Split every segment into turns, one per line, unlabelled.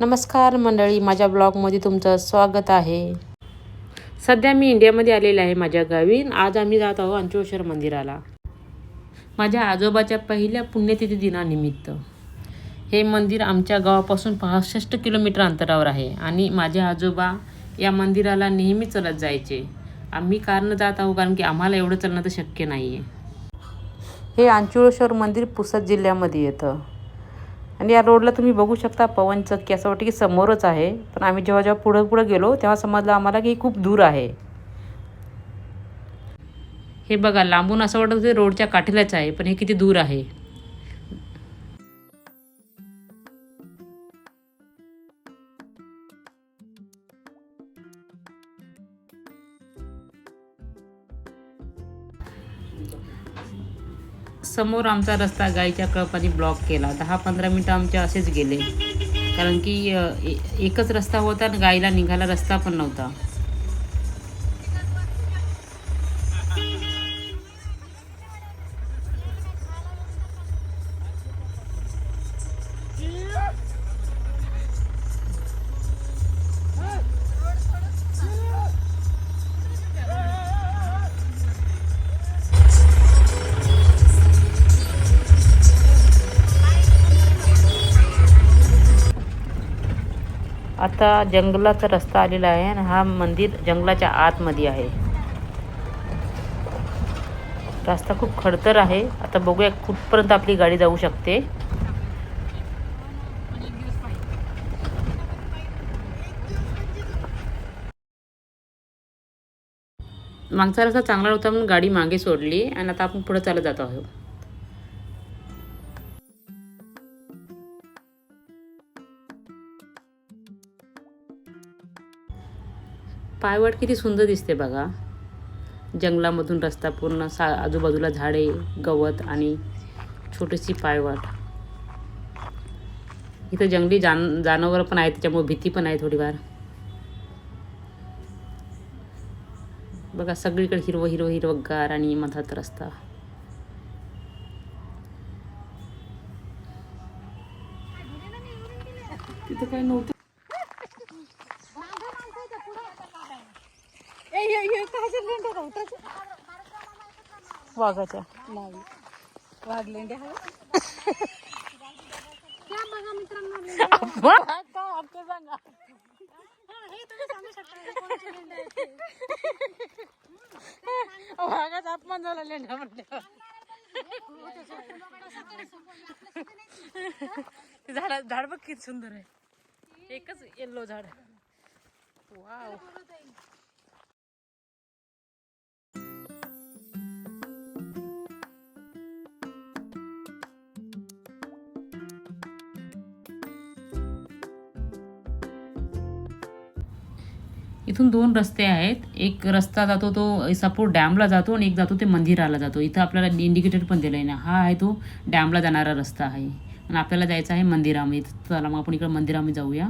नमस्कार मंडळी माझ्या ब्लॉगमध्ये तुमचं स्वागत आहे. सध्या मी इंडियामध्ये आलेले आहे माझ्या गावी. आज आम्ही जात आहोत अंचोश्वर मंदिराला. माझ्या आजोबाच्या पहिल्या पुण्यतिथी दिनानिमित्त. हे मंदिर आमच्या गावापासून पासष्ट किलोमीटर अंतरावर आहे आणि माझे आजोबा या मंदिराला नेहमी चलत जायचे. आम्ही कारनं जात आहोत कारण की आम्हाला एवढं चालणं तर शक्य नाही आहे हे अंचुळेश्वर मंदिर पुसद जिल्ह्यामध्ये येतं. आणि या रोडला तुम्ही बघू शकता पवन चक्की असं वाटतं की समोरच आहे. पण आम्ही जेव्हा जेव्हा पुढं पुढं गेलो तेव्हा समजलं आम्हाला की खूप दूर आहे. हे बघा लांबून असं वाटतं ते रोडच्या काठीलाच आहे पण हे किती दूर आहे. समोर आमचा रस्ता गाईच्या कळपाने ब्लॉक केला. दहा पंधरा मिनटं आमचे असेच गेले. कारण की ए- एकच रस्ता होता आणि गाईला निघायला रस्ता पण नव्हता. आता जंगलाचा रस्ता आलेला आहे आणि हा मंदिर जंगलाच्या आतमध्ये आहे. रस्ता खूप खडतर आहे. आता बघूया कुठपर्यंत आपली गाडी जाऊ शकते. मागचा रस्ता चांगला होता म्हणून गाडी मागे सोडली आणि आता आपण पुढे चालत जात आहोत. पायवाट किती सुंदर दिसते बघा. जंगलामधून रस्ता पूर्ण सा आजूबाजूला झाडे गवत आणि छोटीशी पायवाट. इथं जंगली जान जनावरं पण आहेत त्याच्यामुळे भीती पण आहे थोडीफार. बघा सगळीकडे हिरवं हिरवं हिरवगार आणि मधात रस्ता. तिथं काय नव्हतं? वाघाच्या.
वागलेंडे वाघाचा अपमान झाला लेंडा म्हणल्यावर झाड झाड बघ किती सुंदर आहे. एकच येल्लो झाड वाव
इथून दोन रस्ते आहेत. एक रस्ता जातो तो इसापूर डॅमला जातो आणि एक जातो ते मंदिराला जातो. इथं आपल्याला इंडिकेटर पण दिलं आहे ना. हा आहे तो डॅमला जाणारा रस्ता आहे. आणि आपल्याला जायचं आहे मंदिरामध्ये. चला मग आपण इकडं मंदिरामध्ये जाऊया.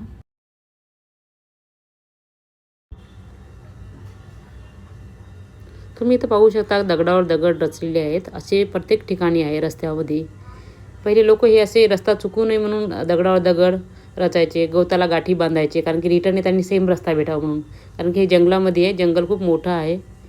तुम्ही इथं पाहू शकता दगडावर दगड रचलेले आहेत. असे प्रत्येक ठिकाणी आहे रस्त्यामध्ये पहिले लोक हे असे रस्ता चुकू नये म्हणून दगडावर दगड रचायचे गवताला गाठी बांधायचे कारण की रिटर्न त्यांनी सेम रस्ता भेटावा म्हणून. कारण की हे जंगलामध्ये आहे जंगल खूप मोठं आहे.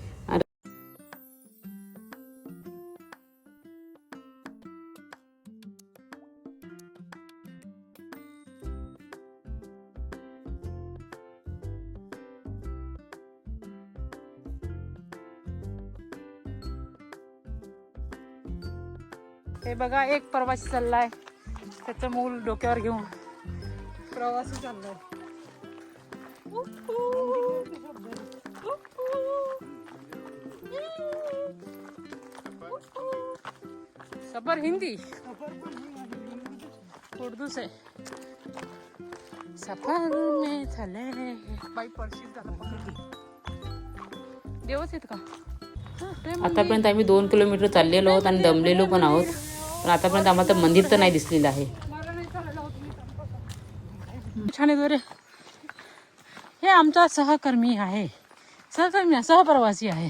हे बघा एक प्रवासी चाललाय. त्याचं मूल डोक्यावर घेऊन. प्रवासी चाललाय. सबर हिंदी. उर्दू से सफर में चले. बाई पडशील झालं देवच आहेत का?
आतापर्यंत आम्ही दोन किलोमीटर चाललेलो आहोत आणि दमलेलो पण आहोत. पण आतापर्यंत आम्हाला मंदिर तर नाही दिसलेलं आहे.
छान आहे रे हे आमचा सहकर्मी आहे. सहकर्मी आहे, सहप्रवासी आहे.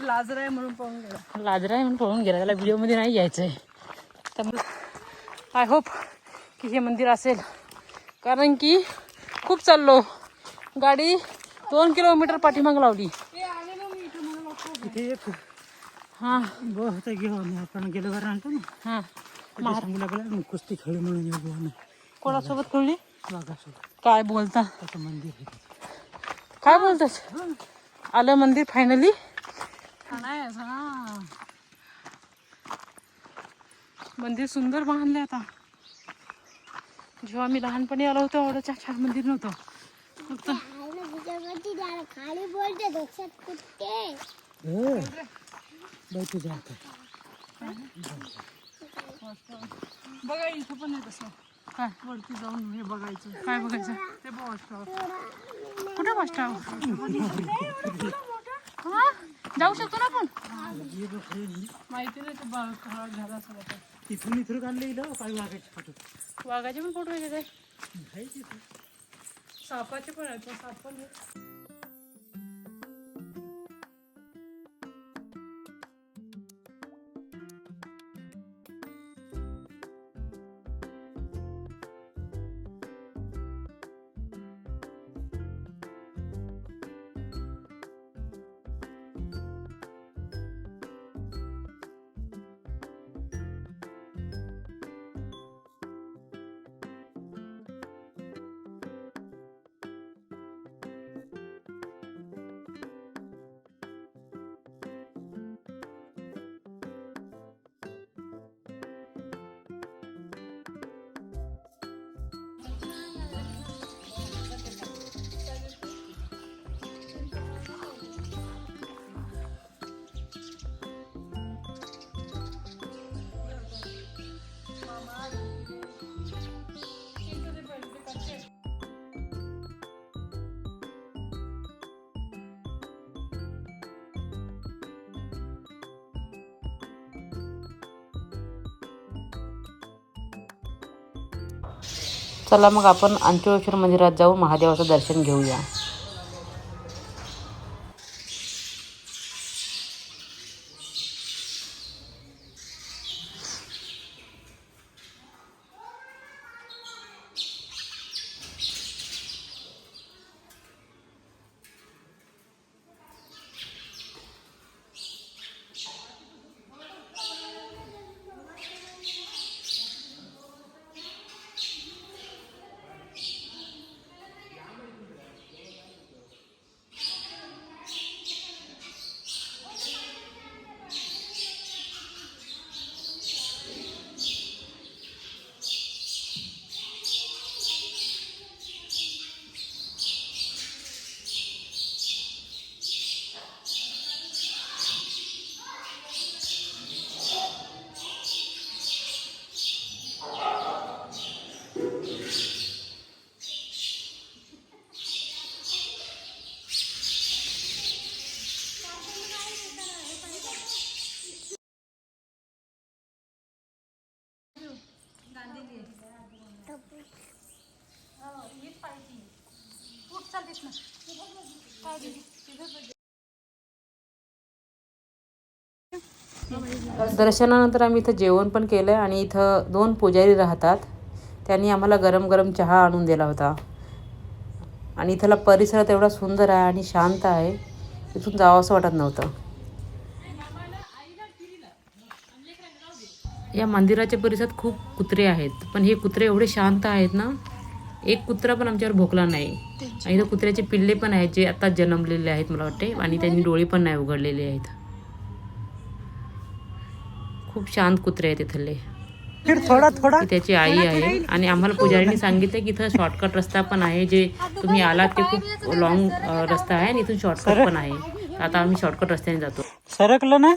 लाजराय म्हणून पाहून गेला.
लाजरा आहे म्हणून पळून गेला. त्याला व्हिडिओमध्ये नाही यायचं आहे
आय होप की हे मंदिर असेल. कारण की खूप चाललो. गाडी दोन किलोमीटर पाठीमाग लावली.
इथे एक.
हां.
होता घेऊन आपण गेलो घरा आणतो ना.
हां.
त्याच्या सांगू लागला कुस्ती खेळू म्हणून
कोणासोबत खेळली?
वाघासोबत.
काय बोलता?
त्याचं मंदिर आहे तिथे.
काय बोलतात आलं मंदिर फायनली मंदिर सुंदर बांधले आता. जेव्हा मी लहानपणी आलो होतो एवढं छान छान मंदिर नव्हतं. फक्त
खाली बोलते डोक्यात कुठे
हो. बाई तुझ्या हातात.
बघा इथं पण आहे तसं. काय? वरती जाऊन हे बघायचं. काय बघायचं? ते बॉस कुठे बस हा? जाऊ शकतो ना आपण? माहिती नाही ते बा- हा झाला आता.
तिथून इथून काढले इथं पाय वाघाचे फोटो?
वाघाचे पण फोटो आहे काय. सापाचे पण आहेत पण साप पण
चला मग आपण अंचोळेश्वर मंदिरात जाऊन महादेवाचं दर्शन घेऊया. दर्शनानंतर आम्ही इथं जेवण पण केलं आणि इथं दोन पुजारी राहतात. त्यांनी आम्हाला गरम गरम चहा आणून दिला होता. आणि इथला परिसर तेवढा सुंदर आहे आणि शांत आहे. इथून जावं असं वाटत नव्हतं. या मंदिराच्या परिसरात खूप कुत्रे आहेत. पण हे कुत्रे एवढे शांत आहेत ना एक कुत्रा पण आमच्यावर भोकला नाही. आणि इथं कुत्र्याचे पिल्ले पण आहेत जे आता जन्मलेले आहेत मला वाटते आणि त्यांनी डोळे पण नाही उघडलेले आहेत. खूप शांत कुत्रे आहेत इथले.
फिर थोडा थोडा.
त्याची आई आहे. आणि आम्हाला पुजारीने सांगितलं की इथं शॉर्टकट रस्ता पण आहे जे तुम्ही आलात ते खूप लॉंग रस्ता आहे आणि इथून शॉर्टकट पण आहे. आता आम्ही शॉर्टकट रस्त्याने जातो.
सरकलं ना?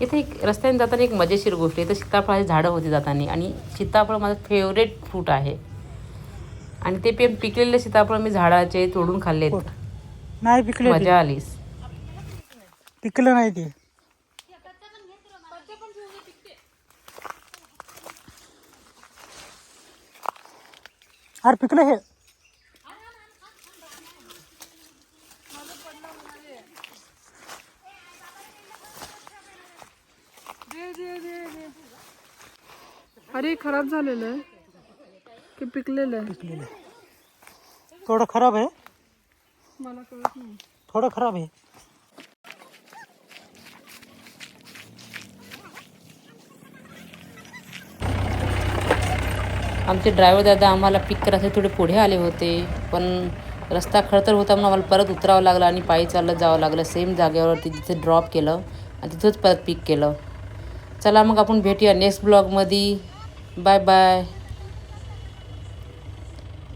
इथे एक रस्त्याने जाताना एक मजेशीर गोष्ट आहे. इथं सीताफळाची झाडं होती जाताना आणि सीताफळ माझं फेवरेट फ्रूट आहे. आणि ते पे पिकलेले सीताफळ मी झाडाचे तोडून खाल्लेत.
नाही पिकले
मजा आलीस.
पिकलं नाही ते. अरे पिकलं हे।
अरे खराब झालेलं आहे की पिकलेलं आहे.
थोडं खराब आहे.
मला कळत नाही.
थोडं खराब आहे.
आमचे ड्रायव्हर दादा आम्हाला पिक करायसाठी थोडे पुढे आले होते. पण रस्ता खडतर होता म्हणून आम्हाला परत उतरावं लागलं आणि पायी चालत जावं लागलं. सेम जागेवरती तिथे ड्रॉप केलं आणि तिथंच परत पिक केलं. चला मग आपण भेटूया नेक्स्ट ब्लॉगमध्ये बाय बाय